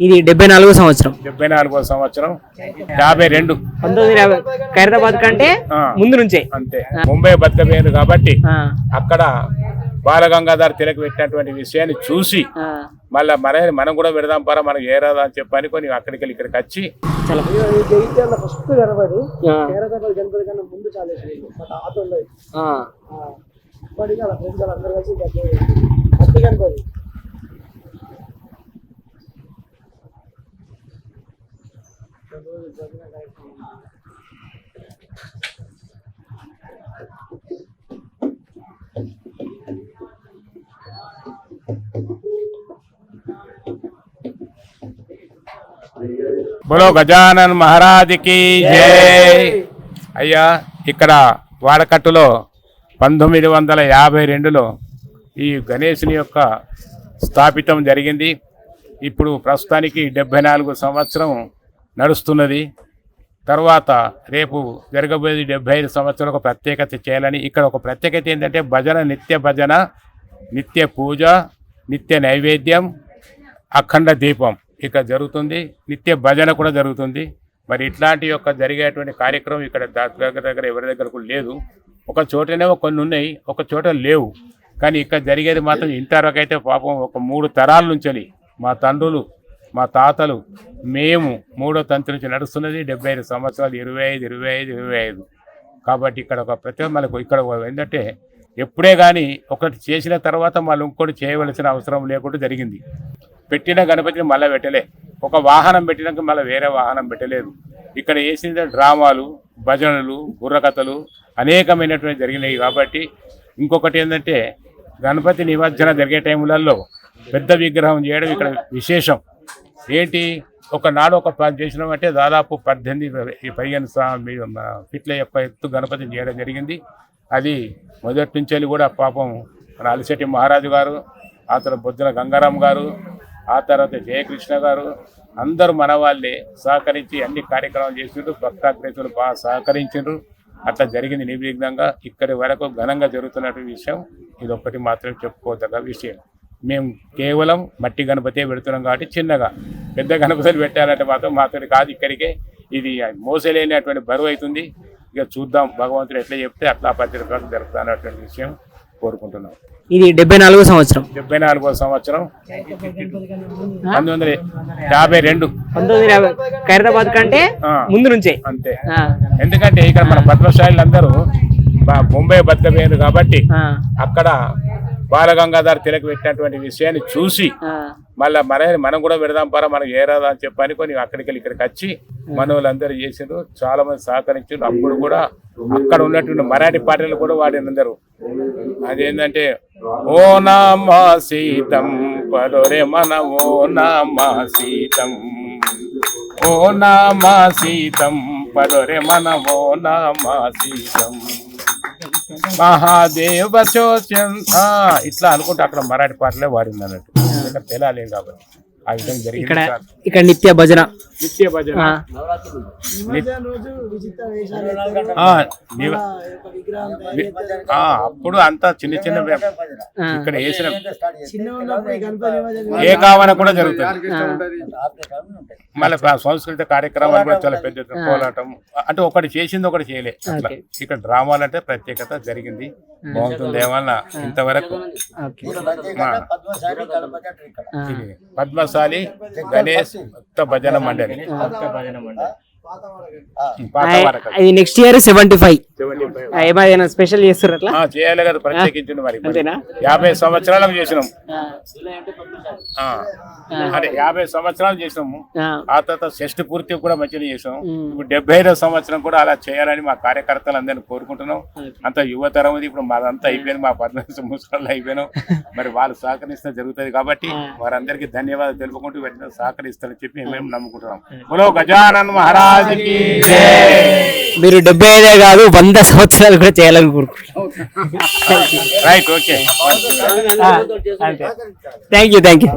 ఇది డెబ్బై నాలుగో సంవత్సరం. డెబ్బై నాలుగో సంవత్సరం. యాభై రెండు. పంతొమ్మిది వందల యాభై ఖైరతాబాద్ కంటే. ముందు నుంచే. అంతే. ముంబై బతకపోయింది కాబట్టి అక్కడ బాలగంగాధర్ తిలక్ పెట్టినటువంటి విషయాన్ని చూసి మళ్ళీ మన మనం కూడా పెడదాం పరా మనకు ఏరాదా అని చెప్పని కొన్ని అక్కడికి వెళ్ళి ఇక్కడికి వచ్చి ఫస్ట్ కనబడి ముందు తాత ఉండేది ఆ. ఇప్పటికీ అలా ఫ్రెండ్స్ అందరు కలిసి ఫస్ట్ గణపతి బలో గజానన్ మహారాజ్కి జై అయ్యా ఇక్కడ వాడకట్టులో పంతొమ్మిది వందల యాభై రెండులో ఈ గణేశుని యొక్క స్థాపితం జరిగింది. ఇప్పుడు ప్రస్తుతానికి డెబ్బై నాలుగు సంవత్సరం నడుస్తున్నది. తర్వాత రేపు జరగబోయేది డెబ్బై ఐదు సంవత్సరాలు ఒక ప్రత్యేకత చేయాలని ఇక్కడ ఒక ప్రత్యేకత ఏంటంటే భజన నిత్య భజన నిత్య పూజ నిత్య నైవేద్యం అఖండ దీపం ఇక్కడ జరుగుతుంది. నిత్య భజన కూడా జరుగుతుంది. మరి ఇట్లాంటి యొక్క జరిగేటువంటి కార్యక్రమం ఇక్కడ దా- దగ్గర దగ్గర ఎవరి దగ్గర కూడా లేదు. ఒక చోటనేమో కొన్ని ఉన్నాయి ఒక చోట లేవు. కానీ ఇక్కడ జరిగేది మాత్రం ఇంతవరకు అయితే పాపం ఒక మూడు తరాల నుంచి మా తండ్రులు మా తాతలు మేము మూడో తంతు నుంచి నడుస్తున్నది డెబ్బై ఐదు సంవత్సరాలు ఇరవై ఐదు ఇరవై ఐదు ఇరవై ఐదు. కాబట్టి ఇక్కడ ఒక ప్రతి మనకు ఇక్కడ ఏంటంటే ఎప్పుడే కానీ ఒకటి చేసిన తర్వాత మళ్ళీ ఇంకోటి చేయవలసిన అవసరం లేకుండా జరిగింది. పెట్టిన గణపతిని మళ్ళీ పెట్టలే. ఒక వాహనం పెట్టినాక మళ్ళీ వేరే వాహనం పెట్టలేదు. ఇక్కడ వేసిన డ్రామాలు భజనలు బుర్రకథలు అనేకమైనటువంటి జరిగినాయి కాబట్టి ఇంకొకటి ఏంటంటే గణపతి నిమజ్జన జరిగే టైములలో పెద్ద విగ్రహం చేయడం ఇక్కడ విశేషం. ఏంటి? ఒకనాడు ఒక పని చేసినామంటే దాదాపు పద్దెనిమిది పదిహేను సా- మీ- యొక్క ఎత్తు గణపతిని చేయడం జరిగింది. అది మొదటి నుంచి వెళ్ళి కూడా పాపం మన అలిశెట్టి మహారాజు గారు ఆ తర్వాత బుద్ధుల గంగారాం గారు ఆ తర్వాత జయకృష్ణ గారు అందరూ మన వాళ్ళే సహకరించి అన్ని కార్యక్రమాలు చేసిండ్రు భక్తాగ్రేసులు బాగా సహకరించిండ్రు. అట్లా జరిగింది నిర్విఘ్నంగా. ఇక్కడి వరకు ఘనంగా జరుగుతున్నటువంటి విషయం ఇది ఒక్కటి మాత్రమే చెప్పుకోదగ్గ విషయం. మేము కేవలం మట్టి గణపతే పెడుతున్నాం కాబట్టి చిన్నగా పెద్ద గణపతులు పెట్టాలంటే మాత్రం మాతో కాదు ఇక్కడికే. ఇది మోసలేనటువంటి బరువు అవుతుంది. ఇక చూద్దాం భగవంతుడు ఎట్లా చెప్తే అట్లా పద్ధతి ప్రకారం జరుగుతా అన్నటువంటి విషయం కోరుకుంటున్నాం. ఇది డెబ్బై నాలుగో సంవత్సరం. డెబ్బై నాలుగో సంవత్సరం. పంతొమ్మిది వందల యాభై రెండు. పంతొమ్మిది ఖైరతాబాద్ కంటే ముందు నుంచే. అంతే. ఎందుకంటే ఇక్కడ మన పద్మశాలీలు అందరూ బా- ముంబై బతకపోయారు కాబట్టి అక్కడ బాలగంగాధర్ తిలక్ పెట్టినటువంటి విషయాన్ని చూసి మళ్ళీ మన మనం కూడా పెడదాం పరా మనకు ఏరాదా అని చెప్పని కొన్ని అక్కడికి వెళ్ళి ఇక్కడికి వచ్చి మన వాళ్ళందరూ చేసిండ్రు. చాలా మంది సహకరించారు అప్పుడు కూడా అక్కడ ఉన్నటువంటి మరాఠీ పాటలు కూడా వాడినందరూ. అదేంటంటే ఓ నామా సీతం పడోరే మన ఓ నామా సీతం. ఓ నామా సీతం పడోరే మన ఓ నామా సీతం. మహాదేవ ఇట్లా అనుకుంటే అక్కడ మరాఠీ పాటలే వాడింది అన్నట్టు తెలాలేదు కాబట్టి. ఆ విధంగా ఇక్కడ జరిగింది ఇక్కడ నిత్య భజన. నిత్య భజన అప్పుడు అంతా చిన్న చిన్న ఇక్కడ వేసిన ఏ కావన కూడా జరుగుతుంది. మళ్ళీ సంస్కృత కార్యక్రమాలు కూడా చాలా పెద్ద పోరాటం. అంటే ఒకటి చేసింది ఒకటి చేయలే. అట్లా. ఇక్కడ డ్రామాలు అంటే ప్రత్యేకత జరిగింది. బాగుంటుంది ఏమన్నా ఇంతవరకు. పద్మశాలి గణేష్ భక్త భజన మండలి. ఇది నెక్స్ట్ ఇయర్ సెవెంటీ ఫైవ్ 75. ఏమైనా స్పెషల్ చేస్తారు అట్లా? ఆ, చేయాలి కదా ప్రత్యేకించింది మరి. అంతేనా? యాభై సంవత్సరాలకు చేసినాం. ఆ, ఆ. అదే యాభై సంవత్సరాలు చేసినాము ఆ, తర్వాత షష్టి పూర్తి కూడా మంచిగా చేసాం. ఇప్పుడు డెబ్బై ఐదో సంవత్సరం కూడా అలా చేయాలని మా కార్యకర్తలు అందరినీ కోరుకుంటున్నాం. అంత యువతరం ఇది ఇప్పుడు మాదంతా అయిపోయింది మా పద్నాలుగు సంవత్సరాలు అయిపోయినాం. మరి వాళ్ళు సహకరిస్తే జరుగుతుంది కాబట్టి వారందరికీ ధన్యవాదాలు తెలుపుకుంటూ వెంటనే సహకరిస్తారని చెప్పి మేము నమ్ముకుంటున్నాం. బోలో గజానన్ మహారాజ్కి జై. మీరు డెబ్బై ఐదే కాదు వంద సంవత్సరాలు కూడా చేయాలని okay thank you thank you